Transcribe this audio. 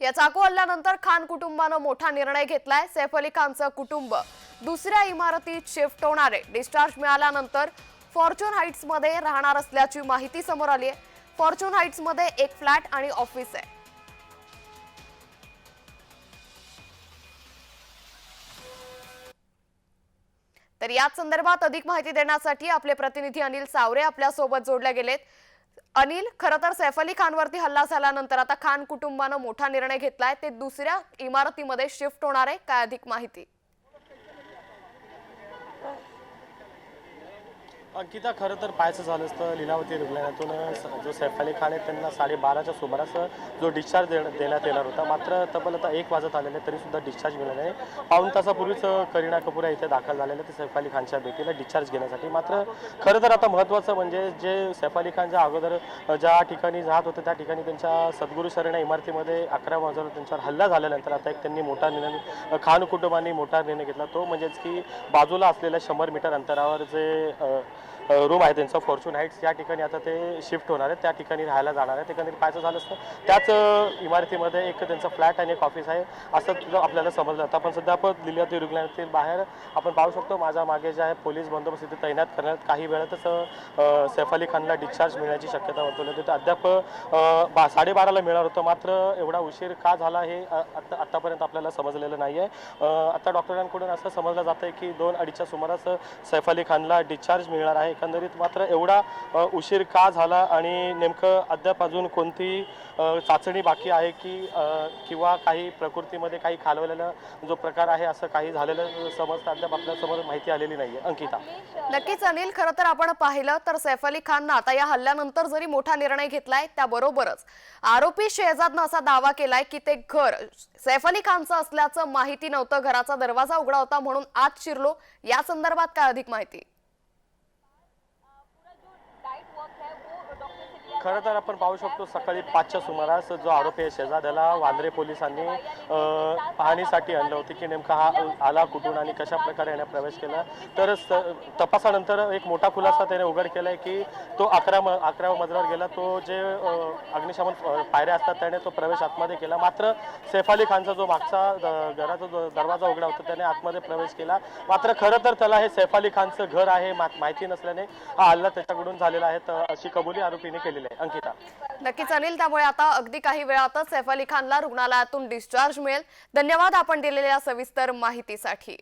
या चाकू हल्ल्यानंतर खान कुटुंबानं मोठा निर्णय घेतलाय. सैफ अली खानचं कुटुंब दुसऱ्या इमारतीत शिफ्ट होणार. आहे डिस्चार्ज मिळाल्यानंतर फॉर्च्यून हाईट्समध्ये राहणार असल्याची माहिती समोर आली आहे फॉर्च्यून हाईट्समध्ये एक फ्लॅट आणि ऑफिस आहे. तर याच संदर्भात अधिक माहिती देण्यासाठी आपले प्रतिनिधी अनिल सावरे आपल्यासोबत जोडले गेलेत. अनिल खरं तर सैफ अली खानवरती हल्ला झाल्यानंतर आता खान कुटुंबानं मोठा निर्णय घेतलाय. ते दुसऱ्या इमारतीमध्ये शिफ्ट होणार आहे. काय अधिक माहिती? अंकिता खरं तर पाहायचं झालं असतं लिलावती रुग्णालयातून जो सैफ अली खान आहे त्यांना साडेबाराच्या सुमारास जो डिस्चार्ज दे देण्यात येणार होता. मात्र तब्बल आता एक वाजत आलेले तरी सुद्धा डिस्चार्ज मिळाला नाही. पाऊन तासापूर्वीच करीना कपूर या इथे दाखल झालेले ते सैफ अली खानच्या भेटीला डिस्चार्ज घेण्यासाठी. मात्र खरं तर आता महत्त्वाचं म्हणजे जे सैफ अली खानच्या अगोदर ज्या ठिकाणी राहत होते त्या ठिकाणी त्यांच्या सद्गुरू शरण इमारतीमध्ये अकरा वाजता त्यांच्यावर हल्ला झाल्यानंतर आता एक त्यांनी मोठा निर्णय खान कुटुंबाने मोठा निर्णय घेतला. तो म्हणजेच की बाजूला असलेल्या शंभर मीटर अंतरावर जे रूम आहे त्यांचं. फॉर्च्युन हाईट्स या ठिकाणी आता ते शिफ्ट होणार आहे. त्या ठिकाणी राहायला जाणार आहे. ठिकाणी पाहायचं झालं असतं त्याच इमारतीमध्ये एक त्यांचं फ्लॅट आणि एक ऑफिस आहे. असं आपल्याला समजलं. जातं आपण सध्या आपण लिहिल्यातील रुग्णालयातील बाहेर आपण पाहू शकतो. माझ्या मागे जे आहे पोलीस बंदोबस्त इथे तैनात करण्यात काही वेळातच सैफ अली खानला डिस्चार्ज मिळण्याची शक्यता वर्तवली होती. अद्याप बा साडेबाराला मिळणार होतं. मात्र एवढा उशीर का झाला हे आत्ता आत्तापर्यंत आपल्याला समजलेलं नाही आहे आता डॉक्टरांकडून असं समजलं जातं आहे की दोन अडीचच्या सुमारास सैफ अली खानला डिस्चार्ज मिळणार आहे. एकंदरीत मात्र एवढा उशीर का झाला आणि नेमकं अद्याप अजून कोणती चाचणी बाकी आहे की किंवा काही प्रकृतीमध्ये काही खालवलेला जो प्रकार आहे असं काही झालेलं समजतं? अद्याप आपल्यासमोर माहिती आलेली नाही आहे अंकिता. नक्कीच अनिल खरं तर आपण पाहिलं तर सैफ अली खाननं आता या हल्ल्यानंतर जरी मोठा निर्णय घेतलाय त्याबरोबरच आरोपी शेहजादनं असा दावा केलाय की ते घर सैफ अली खानचं असल्याचं माहिती नव्हतं. घराचा दरवाजा उघडा होता म्हणून आत शिरलो. या संदर्भात काय अधिक माहिती? खरं तर आपण पाहू शकतो सकाळी पाचच्या सुमारास जो आरोपी आहे शेजाद्याला वांद्रे पोलिसांनी पाहणीसाठी आणलं होतं की नेमका हा आला कुठून आणि कशा प्रकारे याने प्रवेश केला. तर स- तपासानंतर एक मोठा खुलासा त्याने उघड केला आहे की तो अकरा म अकराव्या मजल्यावर गेला. तो जे अग्निशमन पायऱ्या असतात त्याने तो प्रवेश आतमध्ये केला. मात्र सैफ अली खानचा जो मागचा द- घराचा जो दरवाजा उघडा होता त्याने आतमध्ये प्रवेश केला. मात्र खरं तर त्याला हे सैफ अली खानचं घर आहे मा- माहिती नसल्याने हा हल्ला त्याच्याकडून झालेला आहे तर अशी कबुली आरोपीने केलेली आहे. अंकिता. नक्कीच अनिल त्यामुळे आता अगदी काही वेळातच सैफ अली खानला रुग्णालयातून डिस्चार्ज मिळेल. धन्यवाद आपण दिलेल्या सविस्तर माहितीसाठी.